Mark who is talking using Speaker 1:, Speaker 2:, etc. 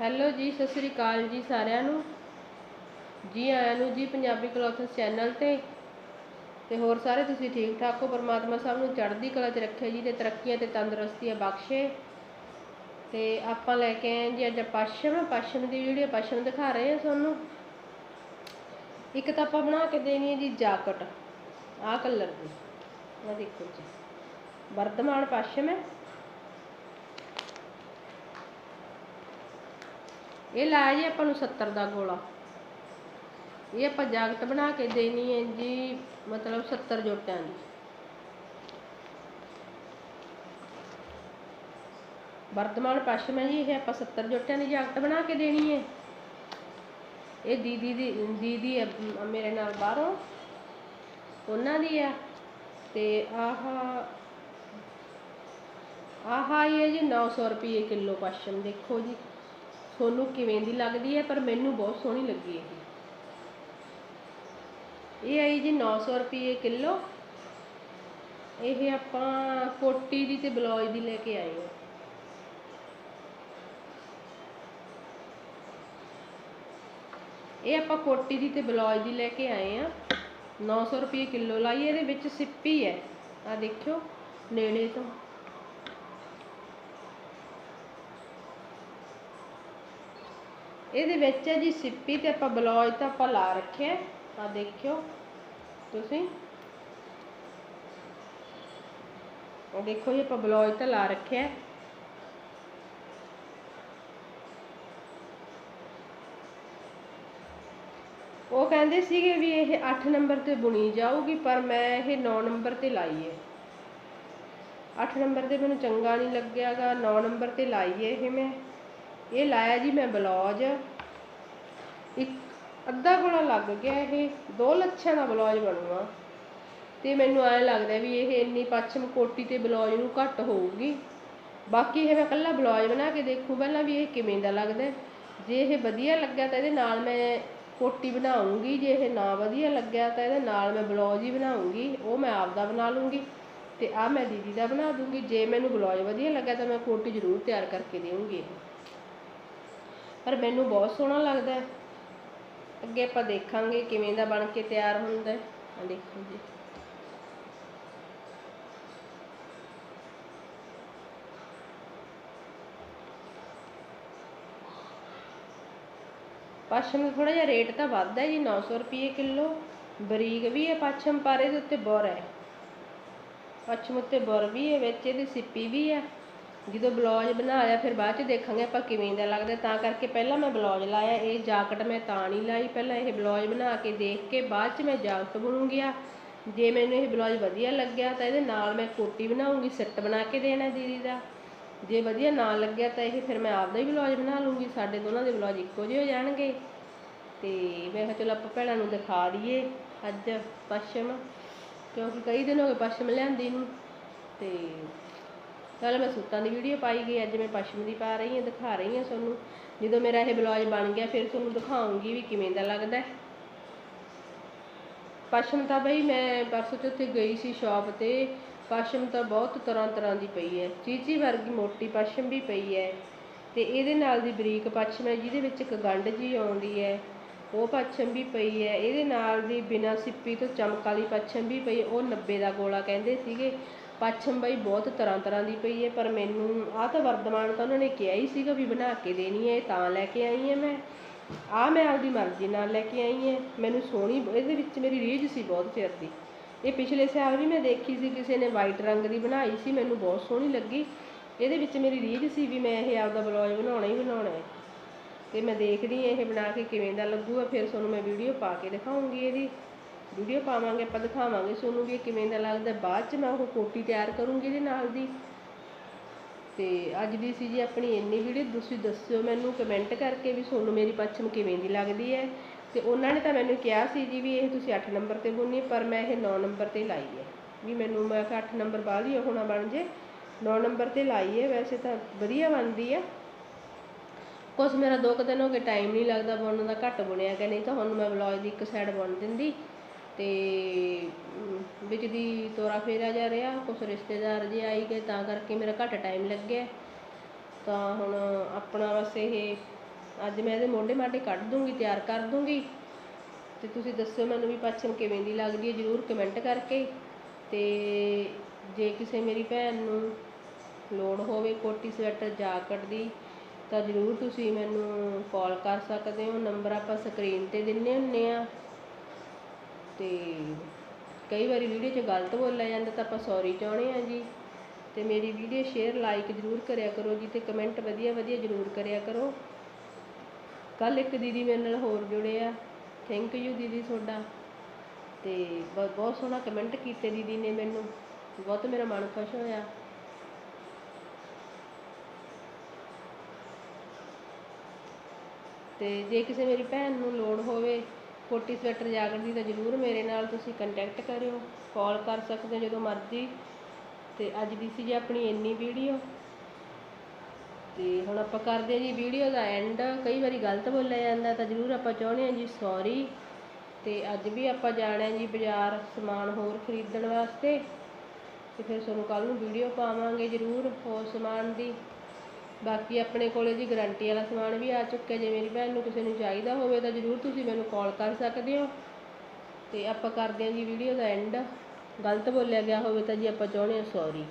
Speaker 1: Hello ਜੀ, ਸਤਿ ਸ੍ਰੀ ਅਕਾਲ ਜੀ ਸਾਰਿਆਂ ਨੂੰ। ਜੀ ਆਇਆਂ ਨੂੰ ਜੀ ਪੰਜਾਬੀ ਕਲੋਥਸ ਚੈਨਲ ਤੇ। ਤੇ ਹੋਰ ਸਾਰੇ ਤੁਸੀਂ ਠੀਕ ਠਾਕ ਹੋ? ਪਰਮਾਤਮਾ ਸਭ ਨੂੰ ਚੜ੍ਹਦੀ ਕਲਾ 'ਚ ਰੱਖੇ ਜੀ ਤੇ ਤਰੱਕੀਆਂ ਤੇ ਤੰਦਰੁਸਤੀਆਂ ਬਖਸ਼ੇ। ਤੇ ਆਪਾਂ ਲੈ ਕੇ ਆਏ ਜੀ ਅੱਜ ਪਸ਼ਮ ਪਸ਼ਮ ਦੀ ਵੀਡੀਓ ਪਸ਼ਮ ਦਿਖਾ ਰਹੇ ਹਾਂ ਤੁਹਾਨੂੰ। ਇੱਕ ਤਾਂ ਆਪਾਂ ਬਣਾ ਕੇ ਦੇਣੀ ਹੈ ਜੀ ਜਾਕਟ। ਆਹ ਕਲਰ ਦੀ। ਆਹ ਦੇਖੋ ਜੀ। ਵਰਧਮਾਨ ਪਸ਼ਮ ਹੈ। ਇਹ ਲਾਇਆ ਜੀ ਆਪਾਂ ਨੂੰ 70 ਦਾ ਗੋਲਾ। ਇਹ ਆਪਾਂ ਜਾਕਟ ਬਣਾ ਕੇ ਦੇਣੀ ਹੈ ਜੀ, ਮਤਲਬ 70 ਜੋਟਿਆਂ ਦੀ। ਵਰਤਮਾਨ ਪਸ਼ਮ ਹੈ ਜੀ, ਇਹ ਆਪਾਂ 70 ਜੋਟਿਆਂ ਦੀ ਜਾਕਟ ਬਣਾ ਕੇ ਦੇਣੀ ਹੈ। ਇਹ ਦੀਦੀ ਦੀ, ਦੀਦੀ ਹੈ, ਮੇਰੇ ਨਾਲ ਬਾਹਰੋਂ। ਉਹਨਾਂ ਦੀ ਆ। ਤੇ ਆਹ ਆਹ ਇਹ ਹੈ ਜੀ 900 ਰੁਪਏ ਕਿਲੋ ਪਸ਼ਮ ਦੇਖੋ ਜੀ। ਤੁਹਾਨੂੰ ਕਿਵੇਂ ਦੀ ਲੱਗਦੀ ਹੈ, ਪਰ ਮੈਨੂੰ ਬਹੁਤ ਸੋਹਣੀ ਲੱਗੀ ਇਹ। ਇਹ ਆਈ ਜੀ 900 ਰੁਪਏ ਕਿਲੋ। ਇਹ ਆਪਾਂ ਕੋਟੀ ਦੀ ਤੇ ਬਲੌਜ ਦੀ ਲੈ ਕੇ ਆਏ ਹਾਂ। ਇਹ ਆਪਾਂ ਕੋਟੀ ਦੀ ਤੇ ਬਲੌਜ ਦੀ ਲੈ ਕੇ ਆਏ ਆ 900 ਰੁਪਏ ਕਿਲੋ ਲਾਈ, ਇਹਦੇ ਵਿੱਚ ਸਿੱਪੀ ਹੈ। ਆ ਦੇਖਿਓ, ਨੇੜੇ ਤੋਂ। ਇਹਦੇ ਵਿੱਚ ਹੈ ਜੀ ਸਿੱਪੀ ਤੇ ਆਪਾਂ ਬਲੌਜ ਤਾਂ ਆਪਾਂ ਲਾ ਰੱਖਿਆ ਆ ਦੇਖਿਓ ਤੁਸੀਂ। ਉਹ ਦੇਖੋ ਜੀ, ਆਪਾਂ ਬਲੌਜ ਤਾਂ ਲਾ ਰੱਖਿਆ ਉਹ ਕਹਿੰਦੇ ਸੀਗੇ ਵੀ ਇਹ 8 ਨੰਬਰ ਤੇ ਬੁਣੀ ਜਾਊਗੀ, ਪਰ ਮੈਂ ਇਹ 9 ਨੰਬਰ ਤੇ ਲਾਈ ਹੈ। 8 ਨੰਬਰ ਤੇ ਮੈਨੂੰ ਚੰਗਾ ਨਹੀਂ ਲੱਗਿਆਗਾ 9 ਨੰਬਰ ਤੇ ਲਾਈ ਹੈ ਇਹ ਮੈਂ। ਇਹ ਲਾਇਆ ਜੀ ਮੈਂ ਬਲੌਜ। ਇੱਕ ਅੱਧਾ ਗੋਲਾ ਲੱਗ ਗਿਆ ਇਹ। ਦੋ ਲੱਛਾਂ ਦਾ ਬਲੌਜ ਬਣੂਗਾ। ਤੇ ਮੈਨੂੰ ਐਂ ਲੱਗਦਾ ਵੀ ਇਹ ਇੰਨੀ ਪੱਛਮ ਕੋਟੀ ਤੇ ਬਲੌਜ ਨੂੰ ਘੱਟ ਹੋਊਗੀ। ਬਾਕੀ ਇਹ ਮੈਂ ਕੱਲਾ ਬਲੌਜ ਬਣਾ ਕੇ ਦੇਖੂ ਪਹਿਲਾਂ ਵੀ ਇਹ ਕਿਵੇਂ ਦਾ ਲੱਗਦਾ ਜੇ ਇਹ ਵਧੀਆ ਲੱਗਿਆ ਤਾਂ ਇਹਦੇ ਨਾਲ ਮੈਂ ਕੋਟੀ ਬਣਾਉਂਗੀ। ਜੇ ਇਹ ਨਾ ਵਧੀਆ ਲੱਗਿਆ ਤਾਂ ਇਹਦੇ ਨਾਲ ਮੈਂ ਬਲੌਜ ਹੀ ਬਣਾਉਂਗੀ। ਉਹ ਮੈਂ ਆਪ ਦਾ ਬਣਾ ਲੂੰਗੀ ਤੇ ਆ ਮੈਂ ਦੀਦੀ ਦਾ ਬਣਾ ਦੂੰਗੀ। ਜੇ ਮੈਨੂੰ ਬਲੌਜ ਵਧੀਆ ਲੱਗਿਆ ਤਾਂ ਮੈਂ ਕੋਟੀ ਜ਼ਰੂਰ ਤਿਆਰ ਕਰਕੇ ਦੇਵਾਂਗੀ ਇਹ। ਪਰ ਮੈਨੂੰ ਬਹੁਤ ਸੋਹਣਾ ਲੱਗਦਾ ਹੈ। ਅੱਗੇ ਆਪਾਂ ਦੇਖਾਂਗੇ ਕਿਵੇਂ ਦਾ ਬਣ ਕੇ ਤਿਆਰ ਹੁੰਦਾ ਹੈ। ਆ ਦੇਖੋ ਜੀ। ਪਸ਼ਮ ਦਾ ਥੋੜਾ ਜਿਹਾ ਰੇਟ ਤਾਂ ਵੱਧ ਹੈ ਜੀ 900 ਰੁਪਏ ਕਿਲੋ। ਬਰੀਕ ਵੀ ਹੈ ਪਸ਼ਮ ਪਰ ਇਹਦੇ ਉੱਤੇ ਬੁਰ ਹੈ। ਪਸ਼ਮ ਉੱਤੇ ਬੁਰ ਵੀ ਹੈ, ਵਿੱਚ ਇਹਦੀ ਸਿੱਪੀ ਵੀ ਹੈ। ਜਦੋਂ ਬਲੌਜ ਲਿਆ, ਫਿਰ ਬਾਅਦ ਚ ਦੇਖਾਂਗੇ ਆਪਾਂ ਕਿਵੇਂ ਦਾ ਲੱਗਦਾ। ਤਾਂ ਕਰਕੇ ਪਹਿਲਾਂ ਮੈਂ ਬਲੌਜ ਲਾਇਆ, ਇਹ ਜਾਕਟ ਮੈਂ ਤਾਂ ਨਹੀਂ ਲਾਈ। ਪਹਿਲਾਂ ਇਹ ਬਲੌਜ ਬਣਾ ਕੇ ਦੇਖ ਕੇ ਬਾਅਦ ਚ ਮੈਂ ਜਾਕਟ ਬਣੂੰਗੀ ਆ ਜੇ ਮੈਨੂੰ ਇਹ ਬਲੌਜ ਵਧੀਆ ਲੱਗਿਆ ਤਾਂ ਇਹਦੇ ਨਾਲ ਮੈਂ ਕੋਟੀ ਬਣਾਉਂਗੀ, ਸੈੱਟ ਬਣਾ ਕੇ ਦੇਣਾ ਦੀਦੀ ਦਾ। ਜੇ ਵਧੀਆ ਨਾ ਲੱਗਿਆ ਤਾਂ ਇਹ ਫਿਰ ਮੈਂ ਆਪਦਾ ਹੀ ਬਲੌਜ ਬਣਾ ਲੂੰਗੀ। ਸਾਡੇ ਦੋਨਾਂ ਦੇ ਬਲੌਜ ਇੱਕੋ ਜਿਹੇ ਹੋ ਜਾਣਗੇ। ਤੇ ਮੈਂ ਕਿਹਾ ਚਲੋ ਆਪਾਂ ਭੈਣਾਂ ਨੂੰ ਦਿਖਾ ਦਈਏ ਅੱਜ ਪਸ਼ਮ। ਕਿਉਂਕਿ ਕਈ ਦਿਨ ਹੋ ਗਏ ਪਸ਼ਮ ਲਿਆਂਦੀ ਨੂੰ। ਤੇ ਚਲ ਮੈਂ ਸੂਟਾਂ ਦੀ ਵੀਡੀਓ ਪਾਈ ਗਈ, ਅੱਜ ਮੈਂ ਪਸ਼ਮ ਪਾ ਰਹੀ ਹਾਂ, ਦਿਖਾ ਰਹੀ ਹਾਂ ਤੁਹਾਨੂੰ। ਜਦੋਂ ਮੇਰਾ ਇਹ ਬਲੌਜ ਬਣ ਗਿਆ, ਫਿਰ ਤੁਹਾਨੂੰ ਦਿਖਾਉਂਗੀ ਵੀ ਕਿਵੇਂ ਦਾ ਲੱਗਦਾ ਪਸ਼ਮ ਤਾਂ ਬਈ ਮੈਂ ਪਰਸੋਂ ਚੌਥੇ ਗਈ ਸੀ ਸ਼ਾਪ ਤੇ, ਪਸ਼ਮ ਤਾਂ ਬਹੁਤ ਤਰ੍ਹਾਂ ਤਰ੍ਹਾਂ ਦੀ ਪਈ ਹੈ। ਚੀਚੀ ਵਰਗੀ ਮੋਟੀ ਪਸ਼ਮ ਵੀ ਪਈ ਹੈ। ਤੇ ਇਹਦੇ ਨਾਲ ਦੀ ਬਰੀਕ ਪਸ਼ਮ ਹੈ, ਜਿਹਦੇ ਵਿੱਚ ਇੱਕ ਗੰਢ ਜੀ ਆਉਂਦੀ ਹੈ, ਉਹ ਪਸ਼ਮ ਵੀ ਪਈ ਹੈ। ਇਹਦੇ ਨਾਲ ਦੀ ਬਿਨਾਂ ਸਿੱਪੀ ਤੋਂ ਚਮਕ ਵਾਲੀ ਪਸ਼ਮ ਵੀ ਪਈ, ਉਹ 90 ਦਾ ਗੋਲਾ ਕਹਿੰਦੇ ਸੀਗੇ। ਪਸ਼ਮ ਬਈ ਬਹੁਤ ਤਰ੍ਹਾਂ ਤਰ੍ਹਾਂ ਦੀ ਪਈ ਹੈ ਪਰ ਮੈਨੂੰ ਆਹ ਤਾਂ ਵਰਦਮਾਨ ਤਾਂ ਉਹਨਾਂ ਨੇ ਕਿਹਾ ਹੀ ਸੀਗਾ ਵੀ ਬਣਾ ਕੇ ਦੇਣੀ ਹੈ ਇਹ ਤਾਂ ਲੈ ਕੇ ਆਈ ਹਾਂ ਮੈਂ। ਆਹ ਮੈਂ ਆਪਦੀ ਮਰਜ਼ੀ ਨਾਲ ਲੈ ਕੇ ਆਈ ਹਾਂ ਮੈਨੂੰ ਸੋਹਣੀ ਇਹਦੇ ਵਿੱਚ ਮੇਰੀ ਰੀਝ ਸੀ ਬਹੁਤ ਚਿਰ ਦੀ। ਇਹ ਪਿਛਲੇ ਸਾਲ ਵੀ ਮੈਂ ਦੇਖੀ ਸੀ, ਕਿਸੇ ਨੇ ਵਾਈਟ ਰੰਗ ਦੀ ਬਣਾਈ ਸੀ, ਮੈਨੂੰ ਬਹੁਤ ਸੋਹਣੀ ਲੱਗੀ। ਇਹਦੇ ਵਿੱਚ ਮੇਰੀ ਰੀਝ ਸੀ ਵੀ ਮੈਂ ਇਹ ਆਪਦਾ ਬਲੌਜ ਬਣਾਉਣਾ ਹੀ ਬਣਾਉਣਾ ਹੈ ਤੇ ਮੈਂ ਦੇਖਦੀ ਹਾਂ ਇਹ ਬਣਾ ਕੇ ਕਿਵੇਂ ਦਾ ਲੱਗੂਗਾ, ਫਿਰ ਤੁਹਾਨੂੰ ਮੈਂ ਵੀਡੀਓ ਪਾ ਕੇ ਦਿਖਾਉਂਗੀ ਇਹਦੀ। ਵੀਡੀਓ ਪਾਵਾਂਗੇ, ਆਪਾਂ ਦਿਖਾਵਾਂਗੇ ਸੋਨੂੰ ਵੀ ਇਹ ਕਿਵੇਂ ਦਾ ਲੱਗਦਾ। ਬਾਅਦ ਚ ਮੈਂ ਉਹ ਕੋਟੀ ਤਿਆਰ ਕਰੂੰਗੀ ਇਹਦੇ ਨਾਲ ਦੀ। ਤੇ ਅੱਜ ਦੀ ਸੀ ਜੀ ਆਪਣੀ ਇੰਨੀ ਵੀਡੀਓ, ਤੁਸੀਂ ਦੱਸਿਓ ਮੈਨੂੰ ਕਮੈਂਟ ਕਰਕੇ ਵੀ ਤੁਹਾਨੂੰ ਮੇਰੀ ਪੱਛਮ ਕਿਵੇਂ ਦੀ ਲੱਗਦੀ ਹੈ। ਤੇ ਉਹਨਾਂ ਨੇ ਤਾਂ ਮੈਨੂੰ ਕਿਹਾ ਸੀ ਜੀ ਵੀ ਇਹ ਤੁਸੀਂ 8 ਨੰਬਰ ਤੇ ਬੁਣਨੀ, ਪਰ ਮੈਂ ਇਹ 9 ਨੰਬਰ ਤੇ ਲਾਈ ਹੈ। ਵੀ ਮੈਨੂੰ ਮੈਂ ਕਿਹਾ 8 ਨੰਬਰ ਬਾਅਦ ਹੀ ਉਹ ਨਾ ਬਣ ਜੇ। 9 ਨੰਬਰ ਤੇ ਲਾਈ ਹੈ, ਵੈਸੇ ਤਾਂ ਵਧੀਆ ਬਣਦੀ ਆ ਕੁਛ ਮੇਰਾ ਦੋ ਕੁ ਦਿਨ ਹੋ ਗਏ ਟਾਈਮ ਨਹੀਂ ਲੱਗਦਾ ਬੁਣਨ ਦਾ, ਘੱਟ ਬੁਣਿਆ ਕਿ ਨਹੀਂ ਤਾਂ ਹੁਣ ਮੈਂ ਬਲੌਜ ਦੀ ਇੱਕ ਸਾਈਡ ਬੁਣ ਦਿੰਦੀ। ਤੇ ਵਿੱਚ ਦੀ ਤੋਰਾ ਫੇਰਾ ਜਾ ਰਿਹਾ, ਕੁਛ ਰਿਸ਼ਤੇਦਾਰ ਜੇ ਆਈ ਗਏ, ਤਾਂ ਕਰਕੇ ਮੇਰਾ ਘੱਟ ਟਾਈਮ ਲੱਗਿਆ। ਤਾਂ ਹੁਣ ਆਪਣਾ ਬਸ ਇਹ, ਅੱਜ ਮੈਂ ਇਹਦੇ ਮੋਢੇ ਮਾਢੇ ਕੱਢ ਦੂੰਗੀ, ਤਿਆਰ ਕਰ ਦੂੰਗੀ। ਤੇ ਤੁਸੀਂ ਦੱਸਿਓ ਮੈਨੂੰ ਵੀ ਪੱਛਮ ਕਿਵੇਂ ਦੀ ਲੱਗਦੀ ਹੈ, ਜਰੂਰ ਕਮੈਂਟ ਕਰਕੇ। ਤੇ ਜੇ ਕਿਸੇ ਮੇਰੀ ਭੈਣ ਨੂੰ ਲੋੜ ਹੋਵੇ ਕੋਟੀ ਸਵੈਟਰ ਜਾਕਟ ਦੀ ਤਾਂ ਜਰੂਰ ਤੁਸੀਂ ਮੈਨੂੰ ਕਾਲ ਕਰ ਸਕਦੇ ਹੋ। ਨੰਬਰ ਆਪਾਂ ਸਕਰੀਨ ਤੇ ਦਿੰਨੇ ਹੁੰਨੇ ਆ। ਤੇ ਕਈ ਵਾਰੀ ਵੀਡੀਓ 'ਚ ਗਲਤ ਬੋਲਿਆ ਜਾਂਦਾ ਤਾਂ ਆਪਾਂ ਸੌਰੀ ਚਾਹੁੰਦੇ ਆ ਜੀ। ਤੇ ਮੇਰੀ ਵੀਡੀਓ ਸ਼ੇਅਰ ਲਾਈਕ ਜਰੂਰ ਕਰਿਆ ਕਰੋ ਜੀ ਤੇ ਕਮੈਂਟ ਵਧੀਆ ਵਧੀਆ ਜਰੂਰ ਕਰਿਆ ਕਰੋ। ਕੱਲ ਇੱਕ ਦੀਦੀ ਮੇਰੇ ਨਾਲ ਹੋਰ ਜੁੜੇ ਆ। ਥੈਂਕ ਯੂ ਦੀਦੀ ਤੁਹਾਡਾ। ਤੇ ਬ- ਬਹੁਤ ਸੋਹਣਾ ਕਮੈਂਟ ਕੀਤੇ ਦੀਦੀ ਨੇ ਮੈਨੂੰ। ਬਹੁਤ ਮੇਰਾ ਮਨ ਖੁਸ਼ ਹੋਇਆ। ਤੇ ਜੇ ਕਿਸੇ ਮੇਰੀ ਭੈਣ ਨੂੰ ਲੋੜ ਹੋਵੇ ਕੋਟੀ ਸਵੈਟਰ ਜਾਕਟ ਦੀ ਤਾਂ ਜ਼ਰੂਰ ਮੇਰੇ ਨਾਲ ਤੁਸੀਂ ਕੰਟੈਕਟ ਕਰਿਓ ਕਾਲ ਕਰ ਸਕਦੇ ਹੋ ਜਦੋਂ ਮਰਜ਼ੀ। ਤੇ ਅੱਜ ਦੀ ਸੀ ਜੀ ਆਪਣੀ ਇੰਨੀ ਵੀਡੀਓ ਤੇ ਹੁਣ ਆਪਾਂ ਕਰਦੇ ਜੀ ਵੀਡੀਓ ਦਾ ਐਂਡ ਕਈ ਵਾਰੀ ਗਲਤ ਬੋਲਿਆ ਜਾਂਦਾ ਤਾਂ ਜ਼ਰੂਰ ਆਪਾਂ ਚਾਹੁੰਦੇ ਹਾਂ ਜੀ ਸੌਰੀ ਤੇ ਅੱਜ ਵੀ ਆਪਾਂ ਜਾਣਾ ਜੀ ਬਾਜ਼ਾਰ ਸਮਾਨ ਹੋਰ ਖਰੀਦਣ ਵਾਸਤੇ। ਤੇ ਫਿਰ ਤੁਹਾਨੂੰ ਕੱਲ ਨੂੰ ਵੀਡੀਓ ਪਾਵਾਂਗੇ ਜ਼ਰੂਰ ਹੋਰ ਸਮਾਨ ਦੀ। ਬਾਕੀ ਆਪਣੇ ਕੋਲੇ ਜੀ ਗਾਰੰਟੀ ਵਾਲਾ ਸਮਾਨ ਵੀ ਆ ਚੁੱਕਿਆ, ਜੇ ਮੇਰੀ ਭੈਣ ਨੂੰ ਕਿਸੇ ਨੂੰ ਚਾਹੀਦਾ ਹੋਵੇ ਤਾਂ ਜ਼ਰੂਰ ਤੁਸੀਂ ਮੈਨੂੰ ਕਾਲ ਕਰ ਸਕਦੇ ਹੋ। ਤੇ ਆਪਾਂ ਕਰਦੇ ਹਾਂ ਜੀ ਵੀਡੀਓ ਦਾ ਐਂਡ ਗਲਤ ਬੋਲਿਆ ਗਿਆ ਹੋਵੇ ਤਾਂ ਜੀ ਆਪਾਂ ਚਾਹੁੰਦੇ ਹਾਂ ਸੌਰੀ